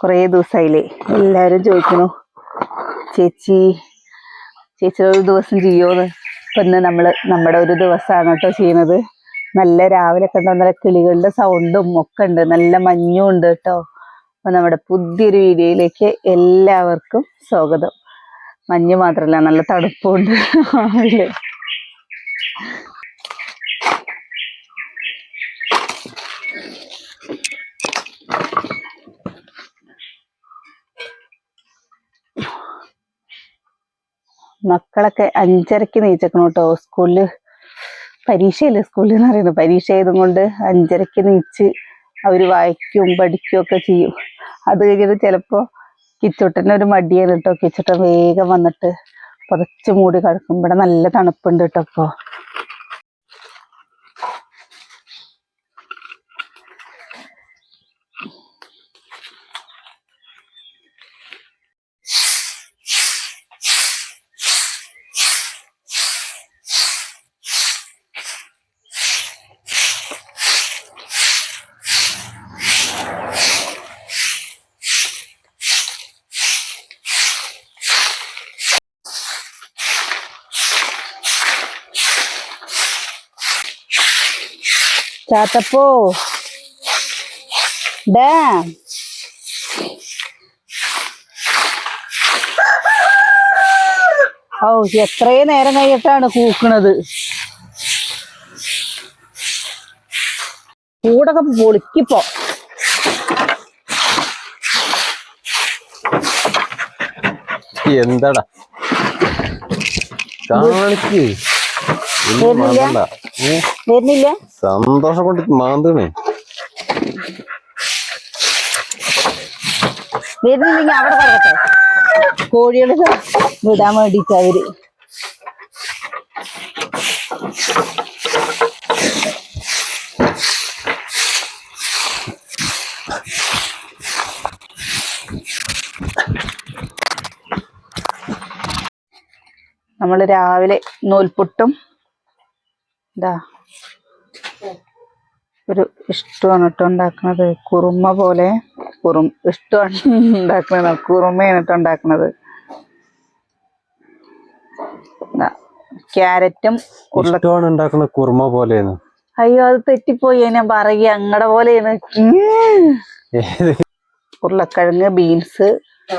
കുറേ ദിവസമായില്ലേ എല്ലാവരും ചോദിക്കണു ചേച്ചി ചേച്ചി ഒരു ദിവസം ചെയ്യുമെന്ന് ഇപ്പം ഇന്ന് നമ്മൾ നമ്മുടെ ഒരു ദിവസമാണ് കേട്ടോ ചെയ്യുന്നത്. നല്ല രാവിലെ കണ്ടോ നല്ല കിളികളുടെ സൗണ്ടും ഒക്കെ ഉണ്ട്. നല്ല മഞ്ഞും ഉണ്ട് കേട്ടോ. അപ്പം നമ്മുടെ പുതിയൊരു വീഡിയോയിലേക്ക് എല്ലാവർക്കും സ്വാഗതം. മഞ്ഞ് മാത്രമല്ല നല്ല തണുപ്പുണ്ട് മക്കളൊക്കെ അഞ്ചരക്ക് നീച്ചക്കണം കേട്ടോ സ്കൂളിൽ പരീക്ഷയില്ല? സ്കൂളിൽ എന്ന് പറയുന്നത്. പരീക്ഷ ആയതും കൊണ്ട് അഞ്ചരക്ക് നീച്ച് അവർ വായിക്കും പഠിക്കും ഒക്കെ ചെയ്യും. അത് കഴിഞ്ഞിട്ട് ചിലപ്പോ കിച്ചുട്ടന് ഒരു മടിയാണ് കേട്ടോ കിച്ചുട്ടൻ വേഗം വന്നിട്ട് പുതച്ച് മൂടി കിടക്കും. ഇവിടെ നല്ല തണുപ്പുണ്ട് കേട്ടോ ഇപ്പൊ. ചാത്തപ്പോ. ഡാ. ഓ എത്രയും നേരം കഴിഞ്ഞിട്ടാണ് കൂക്കണത്. കൂടൊക്കെ പൊളിക്കിപ്പോ. എന്താടാ? കാണിക്ക്. ഒന്നും വരുന്നില്ല? വരുന്നില്ല. സന്തോഷം കൊണ്ട് മാന്തണേ വരുന്നില്ലെങ്കിൽ അവിടെ പറയട്ടെ കോഴികൾ വിടാൻ വേണ്ടിട്ട് അവർ. നമ്മൾ രാവിലെ നൂൽപുട്ടും ഇതാ ഒരു ഇഷ്ടമാണ് കേട്ടോ ഉണ്ടാക്കുന്നത് കുറുമ പോലെ കുറും ഇഷ്ടമാണ് ഉണ്ടാക്കുന്നത് കുറുമയാണ് കേട്ടോ ഉണ്ടാക്കുന്നത് ക്യാരറ്റും ഇഷ്ടമാണ് ഉണ്ടാക്കുന്ന കുറുമ പോലെയെന്ന് അയ്യോ അത് തെറ്റിപ്പോയി. ഞാൻ പറയുക അങ്ങടെ പോലെയാണ്. ഉം. ഉരുളക്കിഴങ്ങ് ബീൻസ്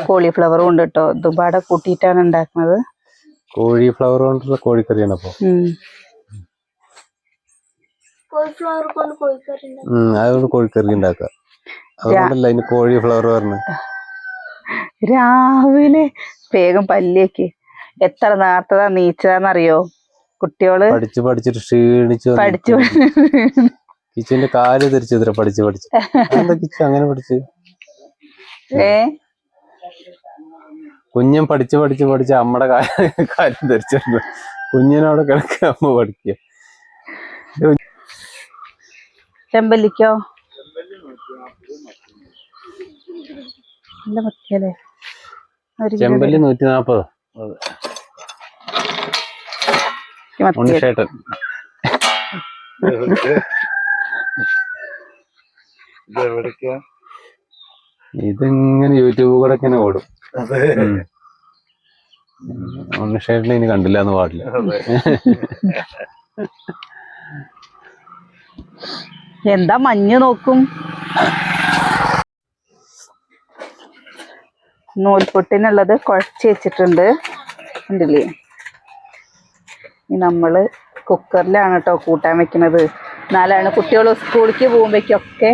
കോളിഫ്ലവറും ഉണ്ട് കേട്ടോ. ഇതുപാടെ കൂട്ടിയിട്ടാണ് ഉണ്ടാക്കുന്നത് കോഴി ഫ്ലവർ കൊണ്ടുള്ള കോഴിക്കറിയാണ് അപ്പൊ ഉം. കോളിഫ്ലവർ കൊണ്ട് കോഴിക്കറി അതുകൊണ്ട് കോഴിക്കറി ഉണ്ടാക്കാം അതുകൊണ്ടല്ല അതിന് കോഴി ഫ്ലവർ പറഞ്ഞ് രാവിലെ വേഗം പല്ലിയേക്ക് എത്ര നേരത്തതാ നീച്ചതാന്നറിയോ? കുട്ടികൾ പഠിച്ച് പഠിച്ചിട്ട് ക്ഷീണിച്ചു പഠിച്ചു കിച്ചന്റെ കാൽ തിരിച്ചു ഇത്ര പഠിച്ച് പഠിച്ച്. എന്താ കിച്ചു അങ്ങനെ പഠിച്ച്? ഏ? കുഞ്ഞൻ പഠിച്ച് പഠിച്ച് പഠിച്ച് അമ്മടെ കാ- കാര്യം ധരിച്ചിരുന്നു കുഞ്ഞിനവിടെ കിടക്കുക അമ്മ പഠിക്കുക. ചെമ്പല്ലിക്കോ? നല്ല ചെമ്പല്ലി നൂറ്റി നാപ്പത് ഇതിങ്ങനെ യൂട്യൂബ് കൂടെ ഇങ്ങനെ ഓടും. ഉണ്ണിഷേട്ടനെ ഇനി കണ്ടില്ല എന്ന് പാടില്ല. എന്താ മഞ്ഞ് നോക്കും. നൂൽപൊട്ടിനുള്ളത് കുഴച്ച് വെച്ചിട്ടുണ്ട്. ഉണ്ടല്ലേ ഇനി നമ്മൾ കുക്കറിലാണ് കേട്ടോ കൂട്ടാൻ വെക്കുന്നത്. എന്നാലാണ് കുട്ടികൾ സ്കൂളിലേക്ക് പോകുമ്പോഴേക്കൊക്കെ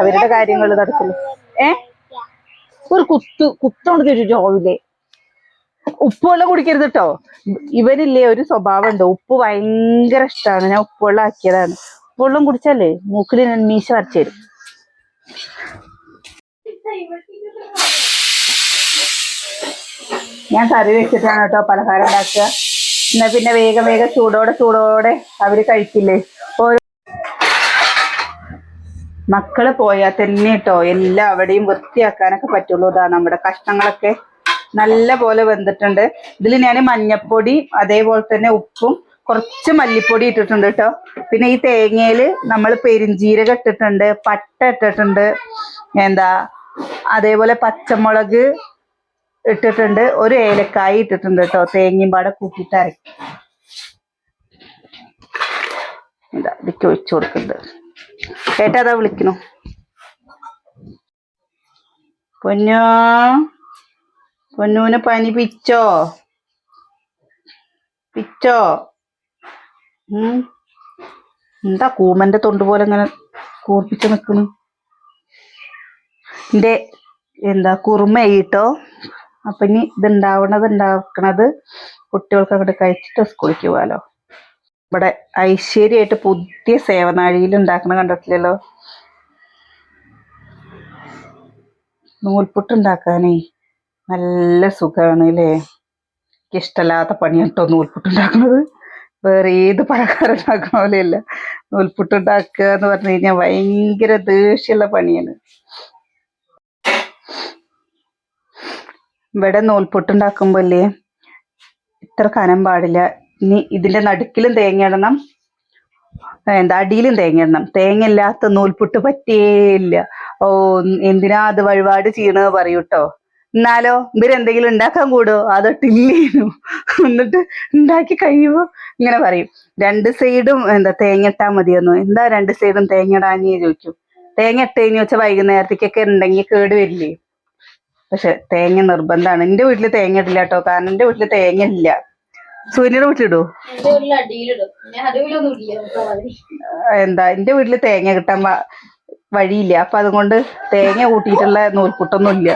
അവരുടെ കാര്യങ്ങൾ നടക്കുള്ളൂ. ഏ? ഒരു കുത്ത് കുത്തോണ്ട് തരും രാവിലെ. ഉപ്പുവെള്ളം കുടിക്കരുത് കേട്ടോ ഇവനില്ലേ ഒരു സ്വഭാവമുണ്ട് ഉപ്പ് ഭയങ്കര ഇഷ്ടമാണ് ഞാൻ ഉപ്പുവെള്ളം ആക്കിയതാണ്. ഉപ്പുവെള്ളം കുടിച്ചാലേ മൂക്കിൽ മീശ വരച്ചു തരും. ഞാൻ കറി വെച്ചിട്ടാണ് കേട്ടോ പലഹാരം ഉണ്ടാക്കുക. എന്നാ പിന്നെ വേഗം വേഗം ചൂടോടെ ചൂടോടെ അവർ കഴിക്കില്ലേ? ഓരോ മക്കൾ പോയാൽ തന്നെ കേട്ടോ എല്ലാം അവിടെയും വൃത്തിയാക്കാനൊക്കെ പറ്റുള്ളൂ. ഇതാ നമ്മുടെ കഷ്ണങ്ങളൊക്കെ നല്ല പോലെ വെന്തിട്ടുണ്ട്. ഇതിൽ ഞാൻ മഞ്ഞപ്പൊടി അതേപോലെ തന്നെ ഉപ്പും കുറച്ച് മല്ലിപ്പൊടി ഇട്ടിട്ടുണ്ട് കേട്ടോ. പിന്നെ ഈ തേങ്ങയിൽ നമ്മൾ പെരിഞ്ജീരകം ഇട്ടിട്ടുണ്ട് പട്ട ഇട്ടിട്ടുണ്ട് എന്താ അതേപോലെ പച്ചമുളക് ഇട്ടിട്ടുണ്ട് ഒരു ഏലക്കായി ഇട്ടിട്ടുണ്ട് കേട്ടോ. തേങ്ങയും പാടെ കൂട്ടിയിട്ട് അരക്കും ഇതാ ഇതിക്ക് ഒഴിച്ചു കൊടുക്കുന്നുണ്ട് ഏട്ടാ അതാ വിളിക്കണു. പൊന്നോ പൊന്നൂന് പനി പിച്ചോ? പിച്ചോ? എന്താ കൂമന്റെ തൊണ്ട് പോലെ ഇങ്ങനെ കൂർപ്പിച്ച് നിക്കണു. എന്റെ എന്താ കുറുമയിട്ടോ അപ്പൊ ഇനി ഇത് ഉണ്ടാവണത് ഉണ്ടാക്കണത് കുട്ടികൾക്ക് അങ്ങോട്ട് കഴിച്ചിട്ട് സ്കൂളിലേക്ക് പോവാലോ ഇവിടെ ഐശ്വര്യമായിട്ട് പുതിയ സേവനാഴിയിൽ ഉണ്ടാക്കണ കണ്ടിട്ടില്ലല്ലോ. നൂൽപുട്ട് ഉണ്ടാക്കാനേ നല്ല സുഖമാണ് അല്ലേ? എനിക്ക് ഇഷ്ടമല്ലാത്ത പണിയാണ് കേട്ടോ നൂൽപുട്ട് ഉണ്ടാക്കുന്നത് വേറെ ഏത് ഉണ്ടാക്കണ പോലെയല്ല. നൂൽപുട്ട് ഉണ്ടാക്കുക എന്ന് പറഞ്ഞു കഴിഞ്ഞാൽ ഭയങ്കര ദേഷ്യമുള്ള പണിയാണ്. ഇവിടെ നൂൽപുട്ട് ഉണ്ടാക്കുമ്പോൾ അല്ലേ ഇത്ര കനം പാടില്ല. ഇനി ഇതിന്റെ നടുക്കിലും തേങ്ങ ഇടണം. എന്താ അടിയിലും തേങ്ങ ഇടണം. തേങ്ങ ഇല്ലാത്ത നൂൽപുട്ട് പറ്റേയില്ല. ഓ എന്തിനാ അത് വഴിപാട് ചെയ്യണത് പറയൂട്ടോ എന്നാലോ ഇവരെന്തെങ്കിലും ഉണ്ടാക്കാൻ കൂടുമോ അതൊട്ടില്ലേനു എന്നിട്ട് ഉണ്ടാക്കി കഴിയുമോ ഇങ്ങനെ പറയും. രണ്ട് സൈഡും എന്താ തേങ്ങട്ടാ മതിയെന്നു. എന്താ രണ്ട് സൈഡും തേങ്ങ ഇടാനേ ചോദിക്കും. തേങ്ങ ഇട്ട് കഴിഞ്ഞ് വെച്ചാൽ വൈകുന്നേരത്തേക്കൊക്കെ ഉണ്ടെങ്കിൽ കേട് വരില്ലേ? പക്ഷെ തേങ്ങ നിർബന്ധമാണ് എന്റെ വീട്ടിൽ തേങ്ങ ഇടില്ല കേട്ടോ കാരണം എന്റെ വീട്ടിൽ തേങ്ങ ഇല്ല. സൂര്യയുടെ വീട്ടിലിടൂ? വീട്ടിൽ എന്താ എന്റെ വീട്ടിൽ തേങ്ങ കിട്ടാൻ വഴിയില്ല. അപ്പൊ അതുകൊണ്ട് തേങ്ങ കൂട്ടിയിട്ടുള്ള നൂൽപുട്ടൊന്നും ഇല്ല.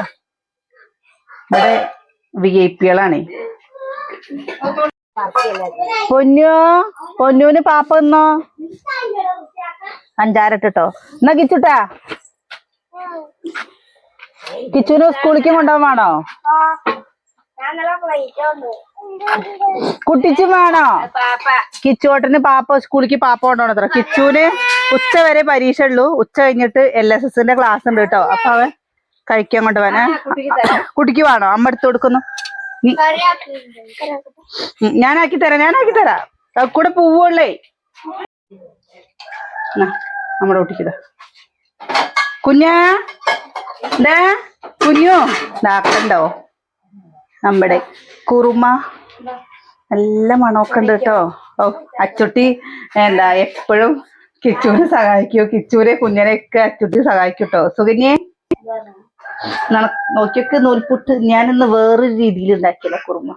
ഇവിടെ വി ഐ പികളാണേ പൊന്നു? പൊന്നൂന് പാപ്പ എന്നോ അഞ്ചാരട്ടോ എന്നാ കിച്ചുട്ടാ? കിച്ചുവിന് സ്കൂളിലേക്ക് കൊണ്ടുപോകാൻ ഉണ്ട് കുട്ടിച്ചും വേണോ? കിച്ചുവോട്ടിന് പാപ്പ സ്കൂളിലേക്ക് പാപ്പ കൊണ്ടുപോകണത്ര കിച്ചുവിന് ഉച്ച വരെ പരീക്ഷ ഉള്ളൂ ഉച്ച കഴിഞ്ഞിട്ട് എൽ എസ് എസിന്റെ ക്ലാസ് ഉണ്ട് കേട്ടോ. അപ്പൊ അവൻ കഴിക്കാൻ കൊണ്ടുപോവാനെ കുട്ടിക്ക് വേണോ? അമ്മ എടുത്തു കൊടുക്കുന്നു. ഞാനാക്കി തരാം ഞാനാക്കി തരാം. കൂടെ പോവുള്ളേ നമ്മുടെ കുട്ടിക്ക് കുഞ്ഞാ ഡാ കുഞ്ഞു. ഇതാക്കണ്ടോ നമ്മുടെ കുറുമ. നല്ല മണമൊക്കെ ഉണ്ട് കേട്ടോ. ഓ അച്ചുട്ടി എന്താ എപ്പോഴും കിച്ചൂരെ സഹായിക്കൂ. കിച്ചൂരെ കുഞ്ഞിനെയൊക്കെ അച്ചുട്ടി സഹായിക്കും കേട്ടോ. സുകന്യെ. നോക്കിയൊക്കെ നൂൽപുട്ട്. ഞാനിന്ന് വേറൊരു രീതിയിൽ ഉണ്ടാക്കിയല്ല കുറുമ.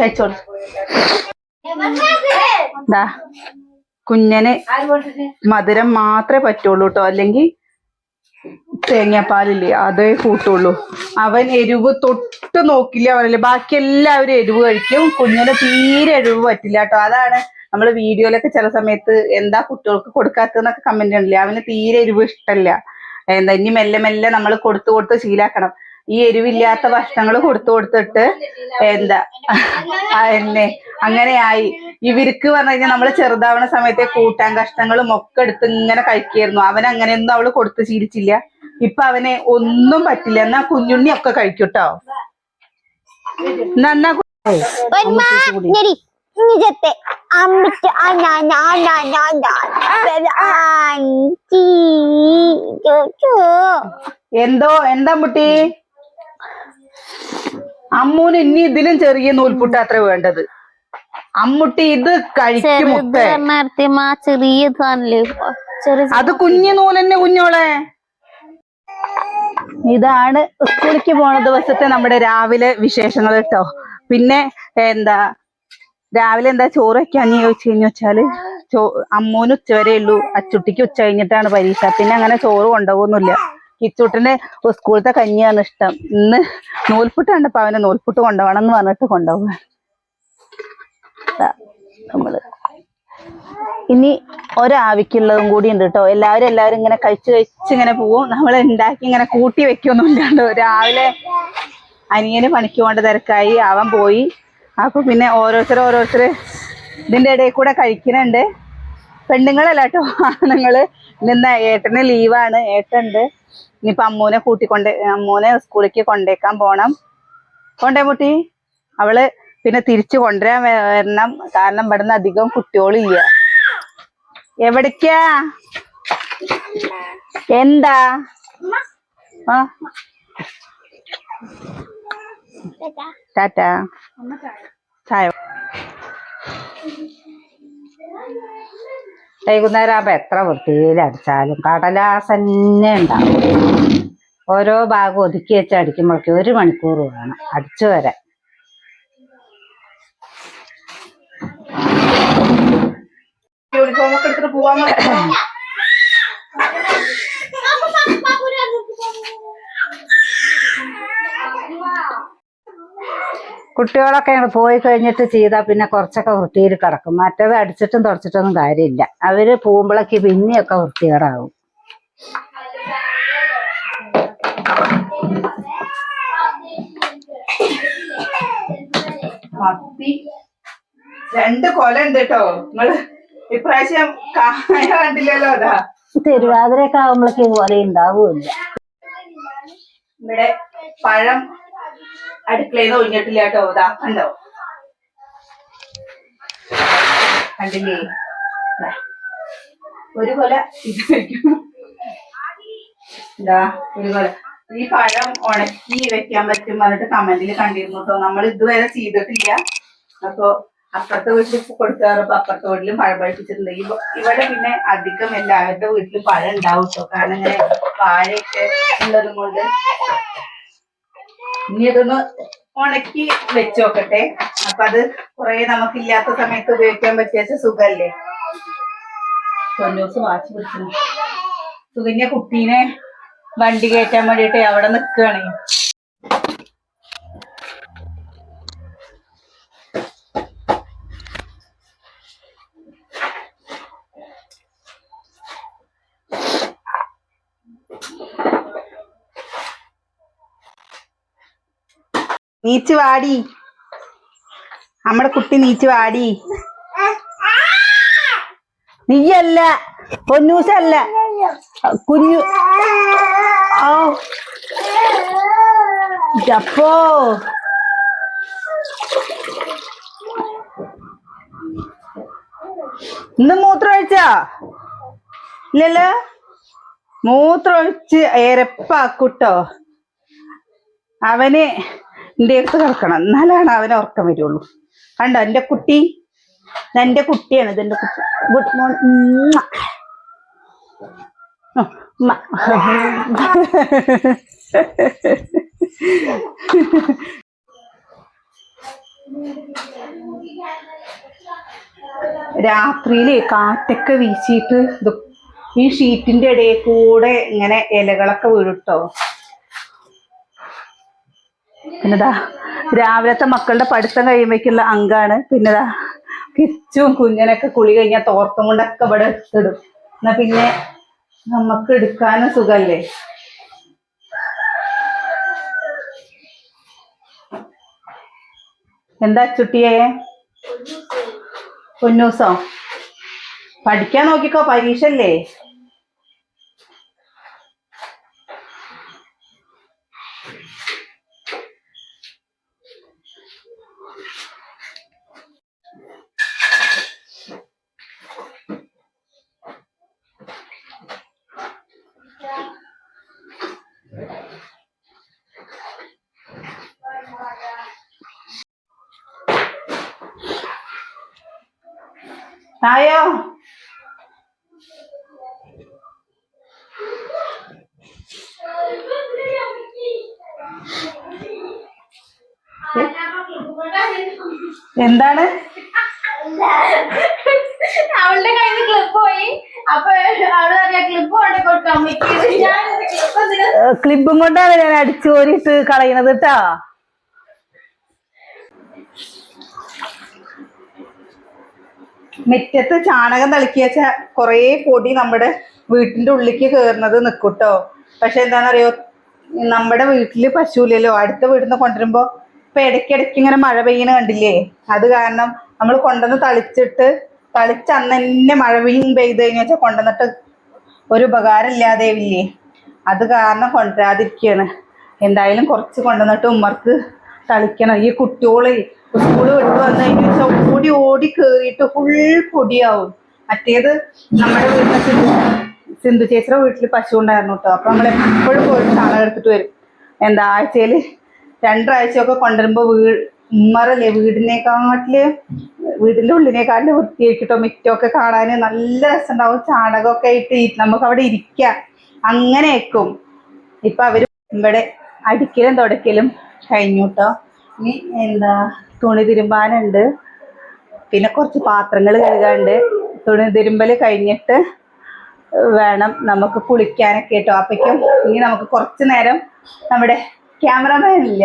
കഴിച്ചോളൂ. കുഞ്ഞന് മധുരം മാത്രമേ പറ്റുള്ളൂ കേട്ടോ അല്ലെങ്കിൽ തേങ്ങാപ്പാലില്ലേ അതേ കൂട്ടുള്ളൂ. അവൻ എരിവ് തൊട്ട് നോക്കില്ല. അവനല്ലേ ബാക്കി എല്ലാവരും എരിവ് കഴിക്കും. കുഞ്ഞിന് തീരെ എരിവ് പറ്റില്ല കേട്ടോ അതാണ് നമ്മൾ വീഡിയോയിലൊക്കെ ചില സമയത്ത് എന്താ കുട്ടികൾക്ക് കൊടുക്കാത്തതെന്നൊക്കെ കമന്റ് ഉണ്ടല്ലേ? അവന് തീരെ എരിവ് ഇഷ്ടമല്ല എന്താ ഇനി മെല്ലെ മെല്ലെ നമ്മൾ കൊടുത്തു കൊടുത്ത് ശീലാക്കണം. ഈ എരിവില്ലാത്ത ഭക്ഷണങ്ങൾ കൊടുത്തു കൊടുത്തിട്ട് എന്താ? എന്നെ. അങ്ങനെയായി. ഇവർക്ക് പറഞ്ഞു കഴിഞ്ഞാൽ നമ്മൾ ചെറുതാവണ സമയത്തെ കൂട്ടാൻ കഷ്ണങ്ങളും ഒക്കെ എടുത്ത് ഇങ്ങനെ കഴിക്കായിരുന്നു അവൻ അങ്ങനെയൊന്നും അവൾ കൊടുത്ത് ശീലിച്ചില്ല. ഇപ്പൊ അവനെ ഒന്നും പറ്റില്ല. എന്നാ കുഞ്ഞുണ്ണി ഒക്കെ കഴിക്കൂട്ടോ എന്നാ ചെത്തെ അമ്മിച്ച് എന്തോ എന്താ മുട്ടി അമ്മൂന് ഇനി ഇതിലും ചെറിയ നൂൽപുട്ട് അത്ര വേണ്ടത്. അമ്മുട്ടി ഇത് കഴിക്കും ചെറിയ അത് കുഞ്ഞു നൂലെന്നെ കുഞ്ഞോളെ. ഇതാണ് സ്കൂളിലേക്ക് പോണ ദിവസത്തെ നമ്മുടെ രാവിലെ വിശേഷങ്ങൾ കേട്ടോ. പിന്നെ എന്താ രാവിലെ എന്താ ചോറ് വെക്കാന്ന് ചോദിച്ചു കഴിഞ്ഞു വെച്ചാൽ ചോ അമ്മൂന് ഉച്ചവരെ ഉള്ളൂ. അച്ചുട്ടിക്ക് ഉച്ച കഴിഞ്ഞിട്ടാണ് പരീക്ഷ. പിന്നെ അങ്ങനെ ചോറ് കൊണ്ടുപോകുന്നില്ല കിച്ചൂട്ടിന് സ്കൂളത്തെ കഞ്ഞിയാണ് ഇഷ്ടം. ഇന്ന് നൂൽപുട്ട് കണ്ടപ്പോ അവന് നൂൽപുട്ട് കൊണ്ടുപോകണം എന്ന് പറഞ്ഞിട്ട് കൊണ്ടുപോകാൻ നമ്മൾ. ഇനി ഒരാവിക്കുള്ളതും കൂടി ഉണ്ട് കേട്ടോ. എല്ലാവരും എല്ലാവരും ഇങ്ങനെ കഴിച്ച് കഴിച്ച് ഇങ്ങനെ പോവും. നമ്മൾ ഉണ്ടാക്കി ഇങ്ങനെ കൂട്ടി വെക്കൊന്നും രാവിലെ അനിയന് പണിക്ക് പോകേണ്ട തിരക്കായി. അവൻ പോയി. അപ്പൊ പിന്നെ ഓരോരുത്തർ ഓരോരുത്തർ ഇതിന്റെ ഇടയിൽ കൂടെ കഴിക്കുന്നുണ്ട്. പെണ്ണുങ്ങളല്ല കേട്ടോ ആണുങ്ങൾ. നിന്ന് ഏട്ടന് ലീവാണ് ഏട്ടുണ്ട് ഇനിയിപ്പൊ അമ്മൂനെ കൂട്ടിക്കൊണ്ട് അമ്മൂനെ സ്കൂളിലേക്ക് കൊണ്ടേക്കാൻ പോണം. കൊണ്ടേ മുട്ടി. അവൾ പിന്നെ തിരിച്ചു കൊണ്ടുവരാൻ വരണം. കാരണം ഇവിടുന്ന് അധികം കുട്ടികളില്ല എവിടേക്കാ? എന്താ? ആ. ടാറ്റ. ചായ. വൈകുന്നേരം ആകുമ്പോ എത്ര വൃത്തിയിലടിച്ചാലും കടലാസന്നെ ഉണ്ടാവും. ഓരോ ഭാഗം ഒതുക്കി വെച്ച് അടിക്കുമ്പോഴേക്കും ഒരു മണിക്കൂർ വേണം അടിച്ചു വരാൻ. യൂണിഫോം ഒക്കെ എടുത്തിട്ട് പോവാൻ കുട്ടികളൊക്കെ പോയി കഴിഞ്ഞിട്ട് ചെയ്താൽ പിന്നെ കുറച്ചൊക്കെ വൃത്തിയിൽ കിടക്കും. മറ്റേത് അടിച്ചിട്ടും തുടച്ചിട്ടൊന്നും കാര്യമില്ല. അവർ പൂമ്പിളക്ക് പിന്നെയൊക്കെ വൃത്തികേടാവും. മത്തി രണ്ട് കൊല ഉണ്ട് കേട്ടോ. നിങ്ങൾ ഇപ്രാവശ്യം കായ കണ്ടില്ലല്ലോ അതാ. തിരുവാതിരയൊക്കെ ആവുമ്പോഴേക്ക് കൊല ഉണ്ടാവുമില്ല ഇവിടെ പഴം അടുക്കളയിൽ ഒഴിഞ്ഞിട്ടില്ല കേട്ടോ കണ്ടോ? കണ്ടില്ലേ. ഒരു കൊല ഇത് വെക്കും എന്താ ഒരു കൊല. ഈ പഴം ഉണക്കി വെക്കാൻ പറ്റും പറഞ്ഞിട്ട് കമന്റിൽ കണ്ടിരുന്നു കേട്ടോ. നമ്മൾ ഇതുവരെ ചെയ്തിട്ടില്ല. അപ്പൊ അപ്പുറത്തെ വീട്ടിൽ കൊടുക്കാറപ്പോ അപ്പുറത്തെ വീട്ടിലും പഴം പഴിപ്പിച്ചിട്ടുണ്ട്. ഇവ- ഇവിടെ പിന്നെ അധികം എല്ലാവരുടെ വീട്ടിലും പഴം ഉണ്ടാവും കേട്ടോ. കാരണം ഇങ്ങനെ വാഴയൊക്കെ ഉള്ളത് കൊണ്ട് ഇനി ഇതൊന്ന് ഉണക്കി വെച്ച് നോക്കട്ടെ അപ്പൊ അത് കുറെ നമുക്കില്ലാത്ത സമയത്ത് ഉപയോഗിക്കാൻ പറ്റിയ സുഖല്ലേ? തൊണ്ണൂസ് വാച്ച് പിടിച്ചു. സുകന്യ കുട്ടീനെ വണ്ടി കയറ്റാൻ വേണ്ടിട്ട് അവിടെ നിക്കുകയാണ് നീച്ച് വാടി. നമ്മുടെ കുട്ടി നീച്ച് വാടി. നീയല്ല പൊന്നൂസല്ല കുഞ്ഞു. ഓ ജപ്പോ ഇന്ന് ഒഴിച്ച? ഇല്ലല്ലോ. മൂത്രം ഒഴിച്ച് എരപ്പാക്കൂട്ടോ അവന് എന്റെ അടുത്ത് കിടക്കണം. എന്നാലാണ് അവന് ഉറക്കം വരുള്ളൂ. കണ്ടോ എന്റെ കുട്ടി? എന്റെ കുട്ടിയാണ് ഇതെന്റെ കുട്ടി. ഗുഡ് മോർണിംഗ് രാത്രിയിൽ കാറ്റൊക്കെ വീശിയിട്ട് ഈ ഷീറ്റിന്റെ ഇടയിൽ കൂടെ ഇങ്ങനെ ഇലകളൊക്കെ വീഴുട്ടോ? പിന്നെതാ രാവിലത്തെ മക്കളുടെ പഠിത്തം കഴിയുമ്പോഴേക്കുള്ള അങ്കാണ്. പിന്നെതാ കിച്ചും കുഞ്ഞനൊക്കെ കുളി കഴിഞ്ഞാൽ തോർത്തും കൊണ്ടൊക്കെ ഇവിടെ എടുത്തിടും. എന്നാ പിന്നെ നമുക്ക് എടുക്കാനും സുഖല്ലേ? എന്താ ചുട്ടിയെ പൊന്നൂസോ? പഠിക്കാൻ നോക്കിക്കോ പരീക്ഷ അല്ലേ ആയോ എന്താണ്? അവളുടെ കയ്യിൽ നിന്ന് ക്ലിപ്പ് പോയി. അപ്പൊ അവൾ പറയാ ക്ലിപ്പ് കൊണ്ട് കൊടുക്കാം. ക്ലിപ്പും കൊണ്ടാണ് ഞാൻ അടിച്ചോരിട്ട് കളയണത് കേട്ടാ മുറ്റത്ത് ചാണകം തളിക്കുക വെച്ചാൽ കുറേ പൊടി നമ്മുടെ വീട്ടിന്റെ ഉള്ളിലേക്ക് കയറുന്നത് നിൽക്കൂട്ടോ പക്ഷെ എന്താണെന്നറിയോ നമ്മുടെ വീട്ടിൽ പശുവില്ലല്ലോ. അടുത്ത വീട്ടിൽ നിന്ന് കൊണ്ടുവരുമ്പോ ഇപ്പൊ ഇടയ്ക്കിടയ്ക്ക് ഇങ്ങനെ മഴ പെയ്യണ കണ്ടില്ലേ? അത് കാരണം നമ്മൾ കൊണ്ടുവന്ന് തളിച്ചിട്ട് തളിച്ച് അന്ന് തന്നെ മഴ പെയ്യും പെയ്ത് കഴിഞ്ഞാൽ വെച്ചാൽ കൊണ്ടുവന്നിട്ട് ഒരു ഉപകാരം ഇല്ലാതെയില്ലേ അത് കാരണം കൊണ്ടുവരാതിരിക്കുകയാണ് എന്തായാലും കുറച്ച് കൊണ്ടുവന്നിട്ട് ഉമ്മർക്ക് തളിക്കണം. ഈ കുട്ടികളെ സ്കൂൾ വിട്ട് വന്നു ഓടി ഓടി കയറിയിട്ട് ഫുൾ പൊടിയാവും. മറ്റേത് നമ്മുടെ വീട്ടിൽ സിന്ധു ചേച്ചിയുടെ വീട്ടിൽ പശു ഉണ്ടായിരുന്നു കേട്ടോ അപ്പൊ നമ്മൾ എപ്പോഴും പോയിട്ട് ചാണകം എടുത്തിട്ട് വരും. എന്താ ആഴ്ചയിൽ രണ്ടാഴ്ചയൊക്കെ കൊണ്ടുവരുമ്പോ വീട് ഉമ്മറല്ലേ വീടിനെക്കാട്ടിൽ വീടിന്റെ ഉള്ളിനെക്കാട്ടിൽ വൃത്തിയാക്കിട്ടോ മിറ്റമൊക്കെ കാണാൻ നല്ല രസമുണ്ടാവും. ചാണകമൊക്കെ ആയിട്ട് നമുക്ക് അവിടെ ഇരിക്കാം. അങ്ങനെ ഇപ്പൊ അവർ ഇവിടെ അടിക്കലും തുടക്കലും കഴിഞ്ഞു കേട്ടോ ഇനി എന്താ തുണി തിരുമ്പാനുണ്ട്. പിന്നെ കുറച്ച് പാത്രങ്ങൾ കഴുകാണ്ട് തുണി തിരുമ്പൽ കഴിഞ്ഞിട്ട് വേണം നമുക്ക് കുളിക്കാനൊക്കെ കേട്ടോ അപ്പയ്ക്കും ഇനി നമുക്ക് കുറച്ച് നേരം നമ്മുടെ ക്യാമറമാൻ ഇല്ല.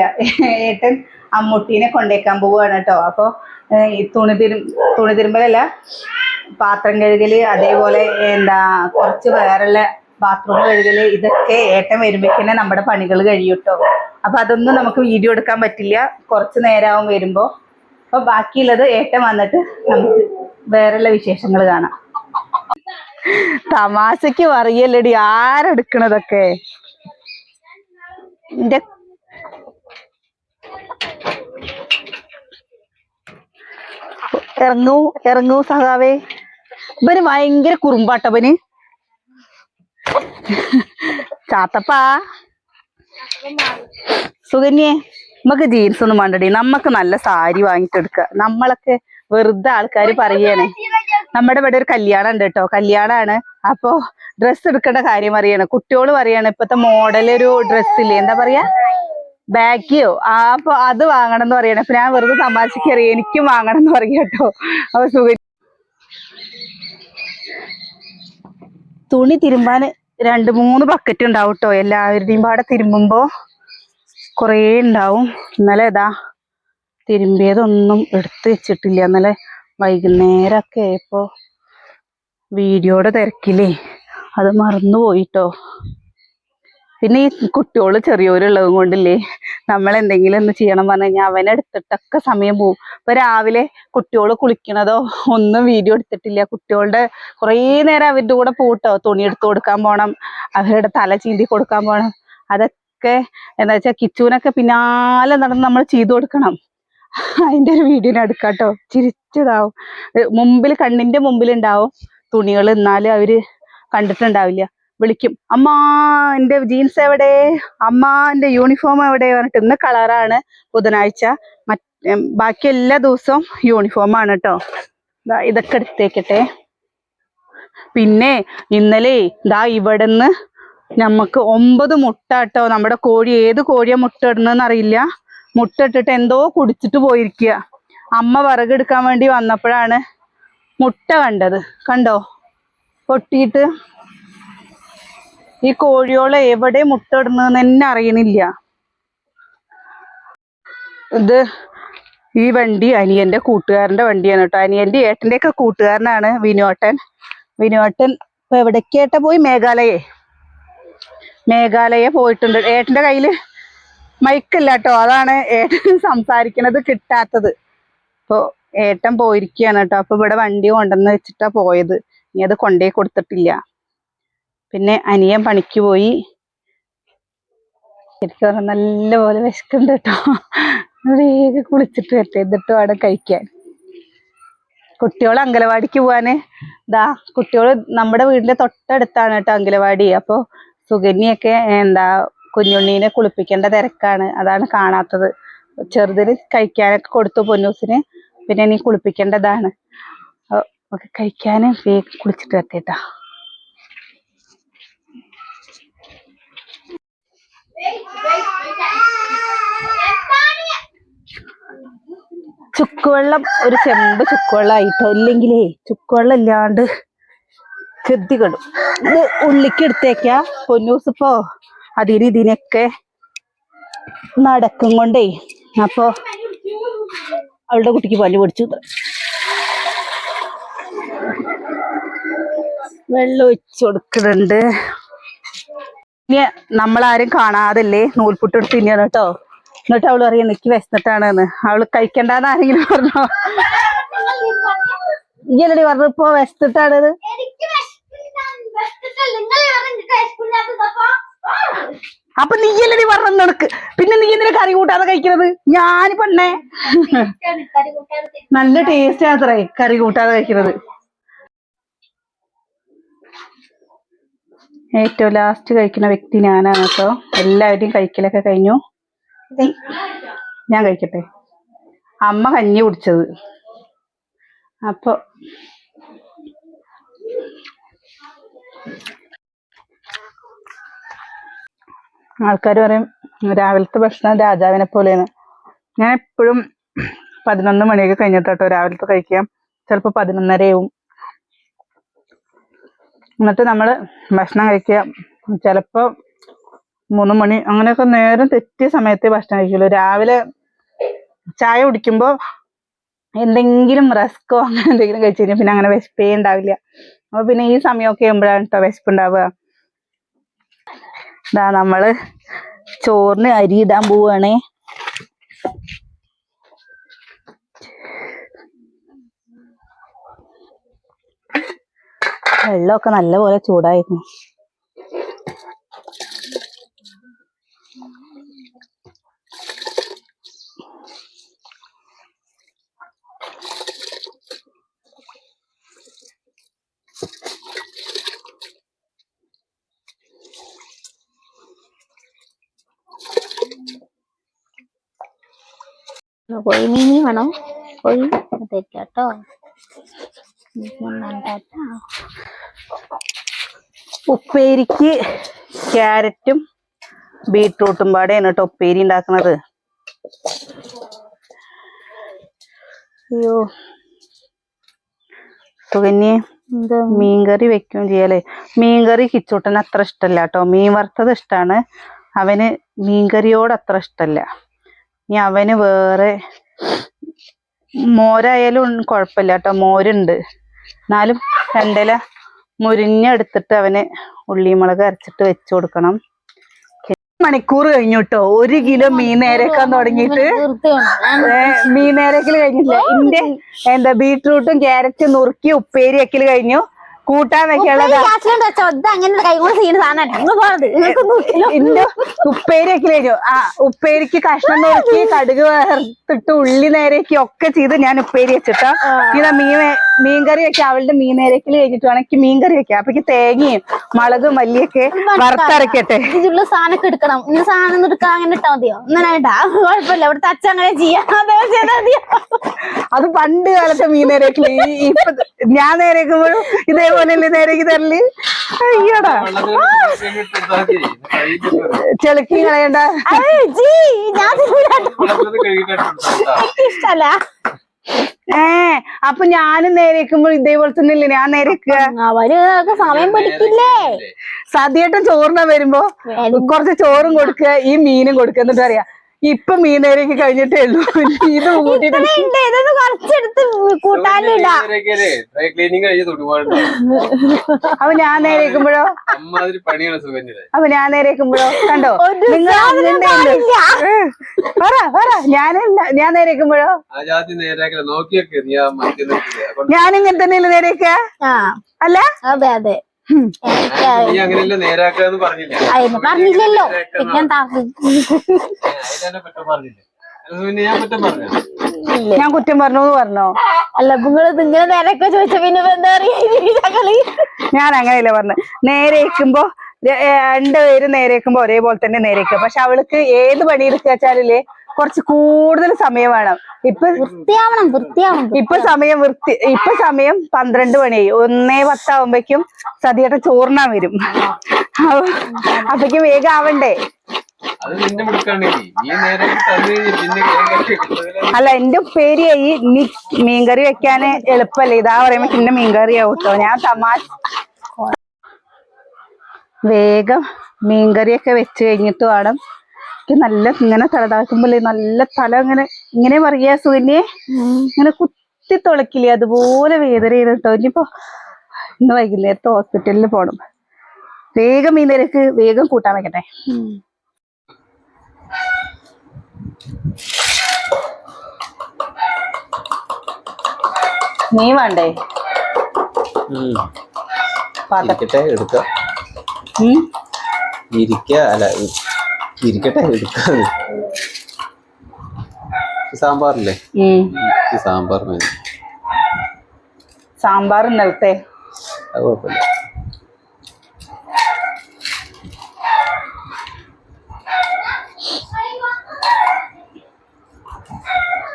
ഏട്ടൻ അമ്മൂട്ടീനെ കൊണ്ടേക്കാൻ പോവുകയാണ് കേട്ടോ അപ്പോൾ ഈ തുണി തിരു തുണി തിരുമ്പലല്ല പാത്രം കഴുകൽ അതേപോലെ എന്താ കുറച്ച് വേറെയുള്ള ബാത്റൂം കഴുകൽ ഇതൊക്കെ ഏട്ടൻ വരുമ്പോഴേക്കന്നെ നമ്മുടെ പണികൾ കഴിയൂട്ടോ. അപ്പൊ അതൊന്നും നമുക്ക് വീഡിയോ എടുക്കാൻ പറ്റില്ല. കുറച്ച് നേരമാവും വരുമ്പോ. അപ്പൊ ബാക്കിയുള്ളത് ഏട്ടൻ വന്നിട്ട് നമുക്ക് വേറെയുള്ള വിശേഷങ്ങൾ കാണാം. തമാശക്ക് പറയല്ലടി. ആരെടുക്കണതൊക്കെ? എന്റെ ഇറങ്ങൂ ഇറങ്ങൂ സഹാവേ ഇവന് ഭയങ്കര കുറുമ്പാട്ടവന് ചാത്തപ്പാ. സുകന്യെ നമുക്ക് ജീൻസ് ഒന്നും വേണ്ടടി. നമുക്ക് നല്ല സാരി വാങ്ങിട്ട് എടുക്ക നമ്മളൊക്കെ വെറുതെ ആൾക്കാർ പറയാണ്. നമ്മുടെ ഇവിടെ ഒരു കല്യാണം ഉണ്ട് കേട്ടോ കല്യാണാണ്. അപ്പോ ഡ്രസ്സ് എടുക്കേണ്ട കാര്യം അറിയണം കുട്ടിയോൾ പറയാണ് ഇപ്പത്തെ മോഡൽ ഒരു ഡ്രസ്സില്ലേ എന്താ പറയാ? ബാഗിയോ. ആ അപ്പൊ അത് വാങ്ങണം എന്ന് പറയണം. അപ്പൊ ഞാൻ വെറുതെ തമാശക്ക് അറിയാം എനിക്കും വാങ്ങണം എന്ന് പറയാം കേട്ടോ. അപ്പൊ സുഖ തുണി തിരുമ്പാൻ രണ്ട് മൂന്ന് ബക്കറ്റ് ഉണ്ടാവും കേട്ടോ എല്ലാവരുടെയും പാടെ തിരുമ്പുമ്പോ കുറേ ഉണ്ടാവും. ഇന്നലെ ഇതാ തിരുമ്പിയതൊന്നും എടുത്തു വെച്ചിട്ടില്ല. ഇന്നലെ വൈകുന്നേരമൊക്കെ ആയപ്പോ വീഡിയോയുടെ തിരക്കിലേ. അത് മറന്നു പോയിട്ടോ പിന്നെ ഈ കുട്ടിയോൾ ചെറിയവരുള്ളതും കൊണ്ടില്ലേ നമ്മൾ എന്തെങ്കിലും ഒന്ന് ചെയ്യണം പറഞ്ഞു കഴിഞ്ഞാൽ അവനെ എടുത്തിട്ടൊക്കെ സമയം പോവും. ഇപ്പൊ രാവിലെ കുട്ടിയോൾ കുളിക്കണതോ ഒന്നും വീഡിയോ എടുത്തിട്ടില്ല. കുട്ടികളുടെ കുറേ നേരം അവരുടെ കൂടെ പോട്ടോ തുണി എടുത്തു കൊടുക്കാൻ പോണം അവരുടെ തല ചീന്തി കൊടുക്കാൻ പോണം. അതൊക്കെ എന്താ വെച്ചാൽ കിച്ചുവിനൊക്കെ പിന്നാലെ നടന്ന് നമ്മൾ ചെയ്തു കൊടുക്കണം. അതിന്റെ ഒരു വീഡിയോ എടുക്കാട്ടോ ചിരിച്ചതാവും. മുമ്പിൽ കണ്ണിന്റെ മുമ്പിൽ ഉണ്ടാവും തുണികൾ എന്നാലും അവർ കണ്ടിട്ടുണ്ടാവില്ല. വിളിക്കും. അമ്മ എന്റെ ജീൻസ് എവിടെ? അമ്മ എന്റെ യൂണിഫോം എവിടെ? പറഞ്ഞിട്ട് ഇന്ന് കളറാണ് ബുധനാഴ്ച. ബാക്കി എല്ലാ ദിവസവും യൂണിഫോം ആണ് കേട്ടോ ഇതൊക്കെ എടുത്തേക്കട്ടെ. പിന്നെ ഇന്നലെ ദാ ഇവിടുന്ന് നമുക്ക് ഒമ്പത് മുട്ട കേട്ടോ നമ്മുടെ കോഴി ഏത് കോഴിയാ മുട്ട ഇടുന്നതെന്ന് അറിയില്ല. മുട്ട ഇട്ടിട്ട് എന്തോ കുടിച്ചിട്ട് പോയിരിക്കുക അമ്മ വിറകെടുക്കാൻ വേണ്ടി വന്നപ്പോഴാണ് മുട്ട കണ്ടത്. കണ്ടോ? പൊട്ടിയിട്ട് ഈ കോഴിയോളെ എവിടെ മുട്ടടുന്നു തന്നെ അറിയണില്ല. ഇത് ഈ വണ്ടി അനിയന്റെ കൂട്ടുകാരന്റെ വണ്ടിയാണ് കേട്ടോ. അനിയന്റെ ഏട്ടന്റെ ഒക്കെ കൂട്ടുകാരനാണ് വിനോട്ടൻ. വിനോട്ടൻ ഇപ്പൊ എവിടേക്കേട്ട പോയി? മേഘാലയെ. മേഘാലയ പോയിട്ടുണ്ട്. ഏട്ടന്റെ കയ്യിൽ മൈക്കില്ല കേട്ടോ. അതാണ് ഏട്ടൻ സംസാരിക്കണത് കിട്ടാത്തത്. ഇപ്പൊ ഏട്ടൻ പോയിരിക്കുകയാണ് കേട്ടോ. അപ്പൊ ഇവിടെ വണ്ടി കൊണ്ടുവന്ന് വെച്ചിട്ടാ പോയത്. ഇനി അത് കൊണ്ടേ കൊടുത്തിട്ടില്ല. പിന്നെ അനിയൻ പണിക്ക് പോയി. ശരിക്കും പറഞ്ഞാൽ നല്ലപോലെ വിശക്കുന്നുണ്ട് കേട്ടോ. വേഗം കുളിച്ചിട്ട് വരട്ടെ എന്നിട്ട് വേണം കഴിക്കാൻ. കുട്ടികൾ അങ്കലവാടിക്ക് പോവാന്. ദാ കുട്ടികൾ നമ്മുടെ വീടിന്റെ തൊട്ടടുത്താണ് കേട്ടോ അങ്കലവാടി അപ്പൊ സുകന്യൊക്കെ എന്താ കുഞ്ഞുണ്ണീനെ കുളിപ്പിക്കേണ്ട തിരക്കാണ്. അതാണ് കാണാത്തത്. ചെറുതിന് കഴിക്കാനൊക്കെ കൊടുത്തു പൊന്നൂസിന്. പിന്നെ നീ കുളിപ്പിക്കേണ്ടതാണ്. കഴിക്കാന് വേഗം കുളിച്ചിട്ട് വരട്ടെ ട്ടാ ചുക്കുവെള്ളം ഒരു ചെമ്പ് ചുക്കുവെള്ളം ആയിട്ടോ ഇല്ലെങ്കിലേ ചുക്കുവെള്ളം ഇല്ലാണ്ട് ഗതികെടും ഇത് ഉള്ളിക്ക് എടുത്തേക്ക. പൊന്നൂസ് ഇപ്പോ അതിന് ഇതിനൊക്കെ നടക്കും കൊണ്ടേ. അപ്പോ അവളുടെ കുട്ടിക്ക് പല്ല് പിടിച്ചു. വെള്ളം ഒഴിച്ചു കൊടുക്കുന്നുണ്ട്. ഇനി നമ്മളാരും കാണാതല്ലേ നൂൽപുട്ട് എടുത്ത് തിന്നാണ് കേട്ടോ എന്നിട്ട് അവൾ പറയാ എനിക്ക് വിശന്നിട്ടാണെന്ന്. അവൾ കഴിക്കണ്ടെന്ന് ആരെങ്കിലും പറഞ്ഞോ? ഇല്ലടി പറഞ്ഞു ഇപ്പൊ വിശന്നിട്ടാണത് അപ്പൊ നീ അല്ലടി പറഞ്ഞു നടക്ക് പിന്നെ നീ എന്തിനാ കറി കൂട്ടാതെ കഴിക്കുന്നത് ഞാൻ പെണ്ണേ. കറി കൂട്ടാതെ. തിന്ന്. നല്ല ടേസ്റ്റ് ആത്രേ കറി കൂട്ടാതെ കഴിക്കുന്നത് ഏറ്റവും ലാസ്റ്റ് കഴിക്കുന്ന വ്യക്തി ഞാനാണ് കേട്ടോ. എല്ലാവരുടെയും കഴിക്കലൊക്കെ കഴിഞ്ഞു. ഞാൻ കഴിക്കട്ടെ? അമ്മ കഞ്ഞി കുടിച്ചത്. അപ്പൊ ആൾക്കാർ പറയും രാവിലത്തെ ഭക്ഷണം രാജാവിനെ പോലെയാണ്. ഞാൻ എപ്പോഴും പതിനൊന്ന് മണിയൊക്കെ കഴിഞ്ഞിട്ടോ രാവിലത്തെ കഴിക്കാം ചിലപ്പോൾ പതിനൊന്നരയാവും. എന്നിട്ട് നമ്മൾ ഭക്ഷണം കഴിക്കുക. ചിലപ്പോൾ മൂന്ന് മണി അങ്ങനെയൊക്കെ നേരം തെറ്റിയ സമയത്ത് ഭക്ഷണം കഴിക്കുള്ളൂ. രാവിലെ ചായ കുടിക്കുമ്പോൾ എന്തെങ്കിലും റസ്ക്കോ അങ്ങനെ എന്തെങ്കിലും കഴിച്ചു കഴിഞ്ഞാൽ പിന്നെ അങ്ങനെ വിശപ്പേ ഉണ്ടാവില്ല. അപ്പൊ പിന്നെ ഈ സമയമൊക്കെ ആകുമ്പോഴാണ് കേട്ടോ വിശപ്പ് ഉണ്ടാവുക. ഇതാ നമ്മൾ ചോറിന് അരി ഇടാൻ പോവാണേ. വെള്ളമൊക്കെ നല്ലപോലെ ചൂടായിരുന്നു. കോഴി മീനി വേണോ. കോഴി തെറ്റാട്ടോ ഉപ്പേരിക്ക് ക്യാരറ്റും ബീട്രൂട്ടും പാടെയാണ് കേട്ടോ ഉപ്പേരി ഉണ്ടാക്കുന്നത് അയ്യോ. സുകന്യെ മീൻകറി വെക്കുകയും ചെയ്യാലേ മീൻകറി കിച്ചൂട്ടന് അത്ര ഇഷ്ടല്ല കേട്ടോ മീൻ വറുത്തത് ഇഷ്ടമാണ് അവന് മീൻകറിയോട് അത്ര ഇഷ്ടല്ല. ഇനി അവന് വേറെ മോരായാലും കുഴപ്പമില്ല കേട്ടോ മോരുണ്ട്. എന്നാലും രണ്ടില മുരിഞ്ഞെടുത്തിട്ട് അവന് ഉള്ളിമുളക് അരച്ചിട്ട് വെച്ചു കൊടുക്കണം. മണിക്കൂർ കഴിഞ്ഞു കേട്ടോ ഒരു കിലോ മീൻ നേരക്കാൻ തുടങ്ങിയിട്ട്. മീൻ നേരക്കൽ കഴിഞ്ഞില്ല? ഇന്റെ എന്താ ബീട്രൂട്ടും ക്യാരറ്റും നുറുക്കി ഉപ്പേരി കഴിഞ്ഞു. കൂട്ടാൻ വെക്കാനുള്ളത് ഉപ്പേരി ആ ഉപ്പേരിക്ക് കഷ്ണം നോക്കി കടുക് വേർത്തിട്ട് ഉള്ളി നേരേക്ക് ഒക്കെ ചെയ്ത് ഞാൻ ഉപ്പേരി വെച്ചിട്ടാ. ഇതാ മീൻ മീൻകറി മീൻ കറി വെക്കാം. അവളുടെ മീൻ നേരക്കൽ കഴിഞ്ഞിട്ട് വേണമെങ്കിൽ മീൻകറി വെക്കാം. അപ്പൊ തേങ്ങയും മുളകും മല്ലിയൊക്കെ വറുത്തരക്കട്ടെ. ഇതിലുള്ള സാധനമൊക്കെ എടുക്കണം. ഇനി സാധനം എടുക്കാൻ അങ്ങനെ ഇട്ടാ മതിയോ? അങ്ങനെ ഇടാ കുഴപ്പമില്ല. ഇവിടുത്തെ അച്ഛൻ അങ്ങനെ ചെയ്യാം. അതേ പണ്ട് കാലത്തെ മീൻ നേരക്കൽ ഇപ്പൊ ഞാൻ നേരേക്കുമ്പോഴും ഇതേപോലെയല്ലേ നേരേക്ക് തരൽ? അയ്യടാ. ചെളുക്കി കളയണ്ട. ഇഷ്ടല്ല ഏ അപ്പൊ ഞാനും നേരേക്കുമ്പോൾ ഇതേപോലെ തന്നെ ഇല്ലേ ഞാൻ നേരേക്ക്? അവർ സമയം പിടിക്കില്ലേ? സദ്യയായിട്ട് ചോറിനാ വരുമ്പോ കുറച്ച് ചോറും കൊടുക്കുക ഈ മീനും കൊടുക്കുക. എന്നിട്ട് അറിയാം ഇപ്പൊ മീനേരക്ക് കഴിഞ്ഞിട്ടേ ഉള്ളൂ. ഇത് അപ്പൊ ഞാൻ നേരേക്കുമ്പോഴോ അമ്മാതിരി പണിയാണ് സുഖന്യത അപ്പൊ ഞാൻ നേരേക്കുമ്പോഴോ കണ്ടോ? നിങ്ങൾ. പറ പറ. ഞാൻ ഞാൻ നേരേക്കുമ്പോഴോ ആ ജാതി നേരാക്കില്ല നോക്കിയൊക്കെ നീ ആ മറ്റേ ഞാനിങ്ങനെ തന്നെയല്ലേ നേരേക്ക ആ. അല്ല? അതെ അതെ. അതിന് പറഞ്ഞില്ലല്ലോ. പിന്നെന്താ ഞാൻ കുറ്റം പറഞ്ഞു? ഞാൻ കുറ്റം പറഞ്ഞു എന്ന് പറഞ്ഞോ? അല്ല നിങ്ങൾ ഇങ്ങനെ നേരൊക്കെ ചോദിച്ച പിന്നെ എന്താ പറയാ? ഞാൻ അങ്ങനെയല്ല പറഞ്ഞു. നേരെ വെക്കുമ്പോ രണ്ടുപേരും നേരെ നേരേക്കുമ്പോ ഒരേപോലെ തന്നെ നേരെ നേരേക്കുക പക്ഷെ അവൾക്ക് ഏത് പണി എടുക്കുക വെച്ചാലില്ലേ കുറച്ച് കൂടുതൽ സമയം വേണം. ഇപ്പൊ വൃത്തിയാവണം വൃത്തിയാവണം ഇപ്പൊ സമയം വൃത്തി ഇപ്പൊ സമയം പന്ത്രണ്ട് മണിയായി. ഒന്നേ പത്താവുമ്പേക്കും സതിയേട്ട ചോറിനാൻ വരും. അപ്പൊക്കും വേഗം ആവണ്ടേ. അല്ല എന്റെ ഉപ്പേരിയായി നീ മീൻകറി വെക്കാന് എളുപ്പല്ലേ? ഇതാ പറയുമ്പോ പിന്നെ മീൻകറി ആവട്ടോ ഞാൻ തമാശ വേഗം മീൻകറിയൊക്കെ വെച്ച് കഴിഞ്ഞിട്ട് വേണം നല്ല ഇങ്ങനെ പോലെ നല്ല തല ഇങ്ങനെ ഇങ്ങനെ പറയാ സുകന്യെ. ഇങ്ങനെ കുത്തി തുളക്കില്ലേ അതുപോലെ വേദന കേട്ടോ ഇനിയിപ്പോ ഇന്ന് വൈകുന്നേരത്തെ ഹോസ്പിറ്റലിൽ പോണം. വേഗം ഈ നിരക്ക് വേഗം കൂട്ടാൻ വെക്കട്ടെ. നീ വേണ്ടേ? പാത്രത്തിട്ടെ എടുക്കാം ഇരിക്കട്ടെ എടുക്ക. ഉം? ഇരിക്ക അല്ല ഇരിക്കട്ടെ. എടുക്കാം സാമ്പാറില്ലേ? സാമ്പാർ മതി. സാമ്പാർ ഇന്നലത്തെ. അത് കുഴപ്പമില്ല.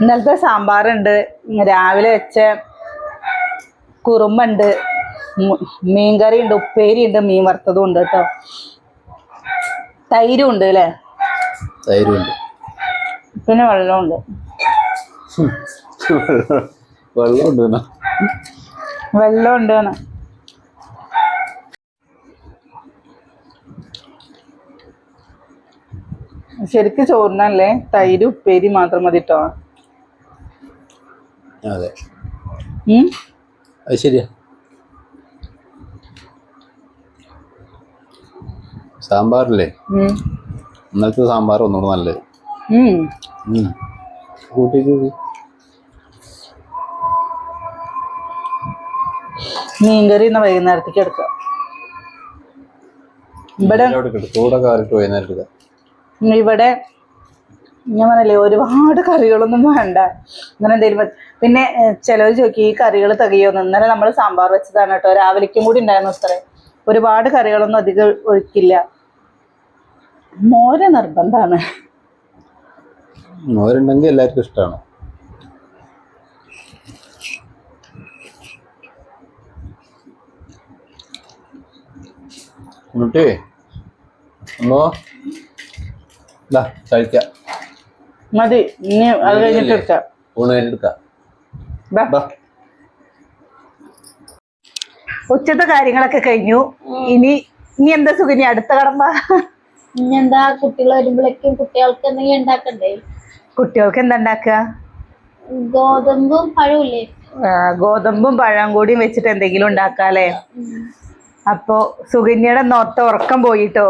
ഇന്നലത്തെ സാമ്പാറുണ്ട്. രാവിലെ വെച്ച കുറുമുണ്ട് മീൻകറി ഉണ്ട് ഉപ്പേരി ഉണ്ട് മീൻ വറുത്തതും ഉണ്ട് കേട്ടോ. തൈരും ഉണ്ട് അല്ലേ? തൈരുണ്ട്. പിന്നെ വെള്ളമുണ്ട്. വെള്ളമുണ്ട് വെള്ളമുണ്ട് ഉണ്ട് ശരിക്ക് ചോറിനല്ലേ? തൈര് ഉപ്പേരി മാത്രം മതി കേട്ടോ അത് ശരിയാ. സാമ്പാറില്ലേ? ഇന്നലത്തെ സാമ്പാർ ഒന്നുകൂടെ നല്ലത്. കൂട്ടിക്ക് മീൻകറി ഇന്ന് വൈകുന്നേരത്തേക്ക് എടുക്കാം. ഇവിടെ ഞാൻ പറഞ്ഞില്ലേ ഒരുപാട് കറികളൊന്നും വേണ്ട. അങ്ങനെ എന്തെങ്കിലും പിന്നെ ചിലവർ ചോദിക്കും ഈ കറികൾ തികയോന്ന് ഇന്നലെ നമ്മൾ സാമ്പാർ വെച്ചതാണ് കേട്ടോ. രാവിലേക്കും കൂടി ഉണ്ടായിരുന്നു അത്രേ. ഒരുപാട് കറികളൊന്നും അധികം ഒഴിക്കില്ല. മോര് നിർബന്ധമാണ് മോരുണ്ടെങ്കിൽ എല്ലാവർക്കും ഇഷ്ടമാണ് അമ്മോ. കഴിക്കാം. മതി ഇനി അത് കഴിഞ്ഞിട്ട് എടുക്കാം. ഊണ് കഴിഞ്ഞ് എടുക്കാം. ഉച്ചത്തെ കാര്യങ്ങളൊക്കെ കഴിഞ്ഞു. ഇനി ഇനി എന്താ സുഖിനി അടുത്ത കടമ്പ? ഇനി എന്താ കുട്ടികൾ വരുമ്പോഴേക്കും കുട്ടികൾക്ക് എന്തെങ്കിലും ഉണ്ടാക്കണ്ടേ? കുട്ടികൾക്ക് എന്താ ഉണ്ടാക്കുക? ഗോതമ്പും പഴമില്ലേ ആ, ഗോതമ്പും പഴം കൂടിയും വെച്ചിട്ട് എന്തെങ്കിലും ഉണ്ടാക്കാല്ലേ അപ്പോ സുകന്യയുടെ നോർത്ത ഉറക്കം പോയിട്ടോ?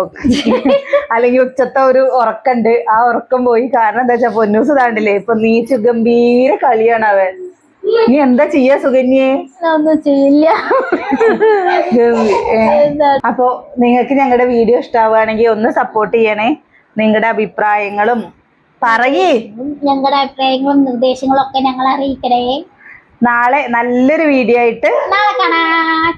അല്ലെങ്കിൽ ഉച്ചത്തെ ഒരു ഉറക്കണ്ട്. ആ ഉറക്കം പോയി. കാരണം എന്താ വെച്ചാ പൊന്നൂസ് താണ്ടില്ലേ ഇപ്പൊ നീച്ചു ഗംഭീര കളിയാണ് അവൻ. നീ എന്താ ചെയ്യാ സുകന്യെ? ഒന്നും ചെയ്യില്ല. അപ്പോ നിങ്ങൾക്ക് ഞങ്ങളുടെ വീഡിയോ ഇഷ്ടാവുകയാണെങ്കിൽ ഒന്ന് സപ്പോർട്ട് ചെയ്യണേ. നിങ്ങളുടെ അഭിപ്രായങ്ങളും പറയേ. ഞങ്ങളുടെ അഭിപ്രായങ്ങളും നിർദ്ദേശങ്ങളും ഒക്കെ ഞങ്ങൾ അറിയിക്കണേ. നാളെ നല്ലൊരു വീഡിയോ ആയിട്ട് നാളെ കാണാം.